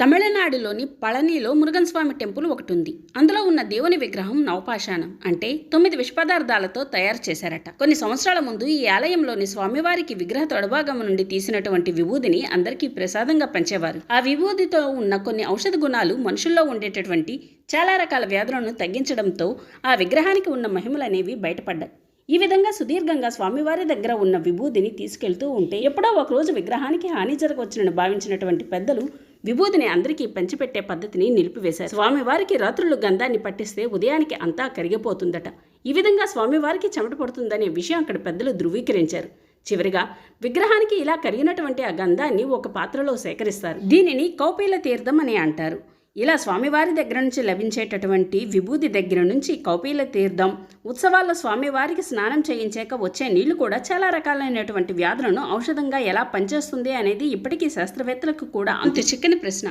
తమిళనాడులోని పళనిలో మురుగన్ స్వామి టెంపుల్ ఒకటి ఉంది అందులో ఉన్న దేవుని విగ్రహం నవపాషాణం అంటే తొమ్మిది విషపదార్థాలతో తయారు చేశారట. కొన్ని సంవత్సరాల ముందు ఈ ఆలయంలోని స్వామివారికి విగ్రహ తొడభాగం నుండి తీసినటువంటి విభూదిని అందరికీ ప్రసాదంగా పంచేవారు. ఆ విభూదితో ఉన్న కొన్ని ఔషధ గుణాలు మనుషుల్లో ఉండేటటువంటి చాలా రకాల వ్యాధులను తగ్గించడంతో ఆ విగ్రహానికి ఉన్న మహిమలు అనేవి బయటపడ్డాయి. ఈ విధంగా సుదీర్ఘంగా స్వామివారి దగ్గర ఉన్న విభూదిని తీసుకెళ్తూ ఉంటే ఎప్పుడో ఒకరోజు విగ్రహానికి హాని జరగవచ్చునని భావించినటువంటి పెద్దలు విభూతిని అందరికీ పంచిపెట్టే పద్ధతిని నిలిపివేశారు. స్వామివారికి రాత్రులు గంధాన్ని పట్టిస్తే ఉదయానికి అంతా కరిగిపోతుందట. ఈ విధంగా స్వామివారికి చెమట పడుతుందనే విషయం అక్కడ పెద్దలు ధృవీకరించారు. చివరిగా విగ్రహానికి ఇలా కరిగినటువంటి ఆ గంధాన్ని ఒక పాత్రలో సేకరిస్తారు. దీనిని కౌపీల తీర్థం అని అంటారు. ఇలా స్వామివారి దగ్గర నుంచి లభించేటటువంటి విభూది దగ్గర నుంచి కౌపీల తీర్థం ఉత్సవాల్లో స్వామివారికి స్నానం చేయించాక వచ్చే నీళ్ళు కూడా చాలా రకాలైనటువంటి వ్యాధులను ఔషధంగా ఎలా పనిచేస్తుంది అనేది ఇప్పటికీ శాస్త్రవేత్తలకు కూడా అంత చిక్కని ప్రశ్న.